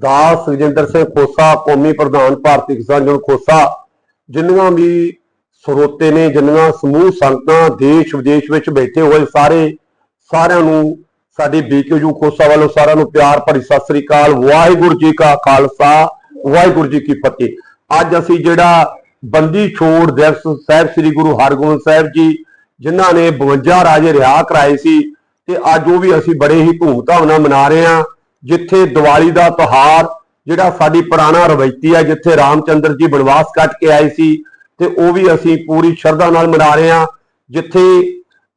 ਦਾਸ ਸੁਖਜਿੰਦਰ ਸਿੰਘ ਖੋਸਾ, ਕੌਮੀ ਪ੍ਰਧਾਨ ਭਾਰਤੀ ਕਿਸਾਨ ਯੂਨੀਅਨ ਖੋਸਾ, ਜਿੰਨੀਆਂ ਵੀ ਸਰੋਤੇ ਨੇ, ਜਿੰਨੀਆਂ ਸਮੂਹ ਸੰਗਤਾਂ ਦੇਸ਼ ਵਿਦੇਸ਼ ਵਿੱਚ ਬੈਠੇ ਹੋਏ ਸਾਰੇ, ਸਾਰਿਆਂ ਨੂੰ ਸਾਡੀ ਬੀਕੇਯੂ ਖੋਸਾ ਵੱਲੋਂ ਸਾਰਿਆਂ ਨੂੰ ਪਿਆਰ ਭਰੀ ਸਤਿ ਸ੍ਰੀ ਅਕਾਲ, ਵਾਹਿਗੁਰੂ ਜੀ ਕਾ ਖਾਲਸਾ, ਵਾਹਿਗੁਰੂ ਜੀ ਕੀ ਫਤਿਹ। ਅੱਜ ਅਸੀਂ ਜਿਹੜਾ ਬੰਦੀ ਛੋੜ ਦਿਵਸ ਸਾਹਿਬ ਸ੍ਰੀ ਗੁਰੂ ਹਰਗੋਬਿੰਦ ਸਾਹਿਬ ਜੀ, ਜਿਨ੍ਹਾਂ ਨੇ 52 ਰਾਜੇ ਰਿਹਾ ਕਰਾਏ ਸੀ, ਤੇ ਅੱਜ ਉਹ ਵੀ ਅਸੀਂ ਬੜੇ ਹੀ ਧੂਮਧਾਮ ਨਾਲ ਮਨਾ ਰਹੇ ਹਾਂ। ਜਿੱਥੇ ਦੀਵਾਲੀ ਦਾ ਤਿਉਹਾਰ, ਜਿਹੜਾ ਸਾਡੀ ਪੁਰਾਣਾ ਰਵਾਇਤੀ ਹੈ ਜਿੱਥੇ ਰਾਮਚੰਦਰ ਜੀ ਬਨਵਾਸ ਕੱਟ ਕੇ ਆਏ ਸੀ, ਤੇ ਉਹ ਵੀ ਅਸੀਂ ਪੂਰੀ ਸ਼ਰਧਾ ਨਾਲ ਮਨਾ ਰਹੇ ਹਾਂ। ਜਿੱਥੇ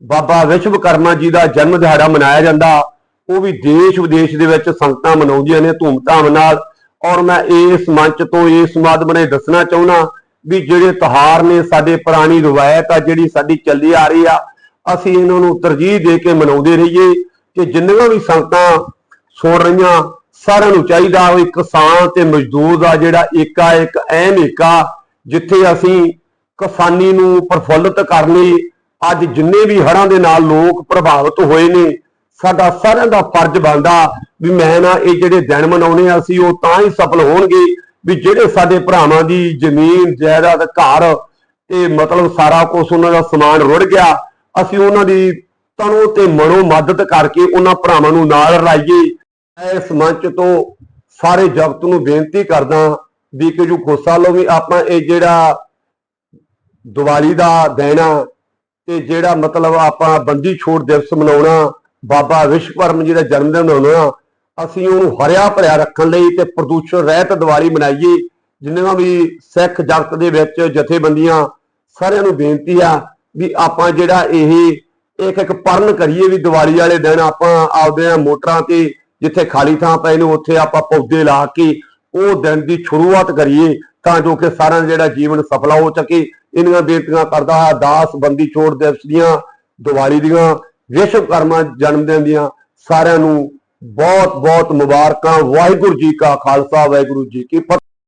ਬਾਬਾ ਵਿਸ਼ਵਕਰਮਾ ਜੀ ਦਾ ਜਨਮ ਦਿਹਾੜਾ ਮਨਾਇਆ ਜਾਂਦਾ, ਉਹ ਵੀ ਦੇਸ਼ ਵਿਦੇਸ਼ ਦੇ ਵਿੱਚ ਸੰਗਤਾਂ ਮਨਾਉਂਦੀਆਂ ਨੇ ਧੂਮਧਾਮ ਨਾਲ। ਔਰ ਮੈਂ ਇਸ ਮੰਚ ਤੋਂ ਇਸ ਮਾਧਮ ਨੇ ਦੱਸਣਾ ਚਾਹੁੰਦਾ ਵੀ ਜਿਹੜੇ ਤਿਉਹਾਰ ਨੇ, ਸਾਡੇ ਪੁਰਾਣੀ ਰਵਾਇਤ ਆ, ਜਿਹੜੀ ਸਾਡੀ ਚੱਲੀ ਆ ਰਹੀ ਆ, ਅਸੀਂ ਇਹਨਾਂ ਨੂੰ ਤਰਜੀਹ ਦੇ ਕੇ ਮਨਾਉਂਦੇ ਰਹੀਏ ਕਿ ਜਿੰਨੀਆਂ ਵੀ ਸੰਗਤਾਂ ਸੁਣ ਰਹੀਆਂ। ਸਾਰਿਆਂ ਨੂੰ ਚਾਹੀਦਾ ਉਹ ਕਿਸਾਨ ਤੇ ਮਜ਼ਦੂਰ ਦਾ ਜਿਹੜਾ ਏਕਾ ਇੱਕ ਅਹਿਮ ਏਕਾ ਜਿੱਥੇ ਅਸੀਂ ਕਿਸਾਨੀ ਨੂੰ ਪ੍ਰਫੁੱਲਤ ਕਰਨ ਲਈ ਅੱਜ ਜਿੰਨੇ ਵੀ ਹੜ੍ਹਾਂ ਦੇ ਨਾਲ ਲੋਕ ਪ੍ਰਭਾਵਿਤ ਹੋਏ ਨੇ, ਸਾਡਾ ਸਾਰਿਆਂ ਦਾ ਫਰਜ਼ ਬਣਦਾ ਵੀ ਮੈਂ ਨਾ ਇਹ ਜਿਹੜੇ ਦਿਨ ਮਨਾਉਣੇ ਆ, ਅਸੀਂ ਉਹ ਤਾਂ ਹੀ ਸਫਲ ਹੋਣਗੇ ਵੀ ਜਿਹੜੇ ਸਾਡੇ ਭਰਾਵਾਂ ਦੀ ਜ਼ਮੀਨ, ਜਾਇਦਾਦ, ਘਰ ਤੇ ਮਤਲਬ ਸਾਰਾ ਕੁਝ ਉਹਨਾਂ ਦਾ ਸਮਾਨ ਰੁੜ ਗਿਆ। ਅਸੀਂ ਉਹਨਾਂ ਦੀ ਤਨੋ ਤੇ ਮਨੋ ਮਦਦ ਕਰਕੇ ਉਹਨਾਂ ਭਰਾਵਾਂ ਨੂੰ ਨਾਲ ਰਲਾਈਏ। ਇਸ ਮੰਚ ਤੋਂ ਸਾਰੇ ਜਗਤ ਨੂੰ ਬੇਨਤੀ ਕਰਦਾ ਵੀ ਕਿ ਜੋ ਖੋਸਾ ਲੋ ਵੀ ਆਪਾਂ ਇਹ ਜਿਹੜਾ ਦੀਵਾਲੀ ਦਾ ਦਿਨ ਆ ਤੇ ਜਿਹੜਾ ਮਤਲਬ ਆਪਾਂ ਬੰਦੀ ਛੋੜ ਦਿਵਸ ਮਨਾਉਣਾ, ਬਾਬਾ ਵਿਸ਼ਵਕਰਮ ਜੀ ਦਾ ਜਨਮ ਦਿਨ ਮਨਾਉਣਾ, ਅਸੀਂ ਉਹਨੂੰ ਹਰਿਆ ਭਰਿਆ ਰੱਖਣ ਲਈ ਤੇ ਪ੍ਰਦੂਸ਼ਣ ਰਹਿਤ ਦੀਵਾਲੀ ਮਨਾਈਏ ਜਿੰਨਾ ਵੀ ਸਿੱਖ ਜਗਤ ਦੇ ਵਿੱਚ ਜਥੇਬੰਦੀਆਂ ਸਾਰਿਆਂ ਨੂੰ ਬੇਨਤੀ ਆ ਵੀ ਆਪਾਂ ਜਿਹੜਾ ਇਹ ਇੱਕ ਇੱਕ ਪਰਨ ਕਰੀਏ ਵੀ ਦੀਵਾਲੀ ਵਾਲੇ ਦਿਨ ਆਪਾਂ ਆਪਦੇ ਮੋਟਰਾਂ ਤੇ ਜਿੱਥੇ ਖਾਲੀ ਥਾਂ ਪਏ ਨੇ, ਉੱਥੇ ਆਪਾਂ ਪੌਦੇ ਲਾ ਕੇ ਉਹ ਦਿਨ ਦੀ ਸ਼ੁਰੂਆਤ ਕਰੀਏ ਤਾਂ ਜੋ ਕਿ ਸਾਰਾ ਜਿਹੜਾ ਜੀਵਨ ਸਫਲਾ ਹੋ ਸਕੇ। ਇਹਨਾਂ ਬੇਨਤੀਆਂ ਕਰਦਾ ਹਾਂ ਦਾਸ ਬੰਦੀ, ਛੋੜ ਦਿਵਸ ਦੀਆਂ, ਦੀਵਾਲੀ ਦੀਆਂ ਵਿਸ਼ਵਕਰਮਾ ਜਨਮ ਦਿਨ ਦੀਆਂ, ਸਾਰਿਆਂ ਨੂੰ ਬਹੁਤ ਬਹੁਤ ਮੁਬਾਰਕਾਂ। ਵਾਹਿਗੁਰੂ ਜੀ ਕਾ ਖਾਲਸਾ, ਵਾਹਿਗੁਰੂ ਜੀ ਕੀ ਫਤਿਹ।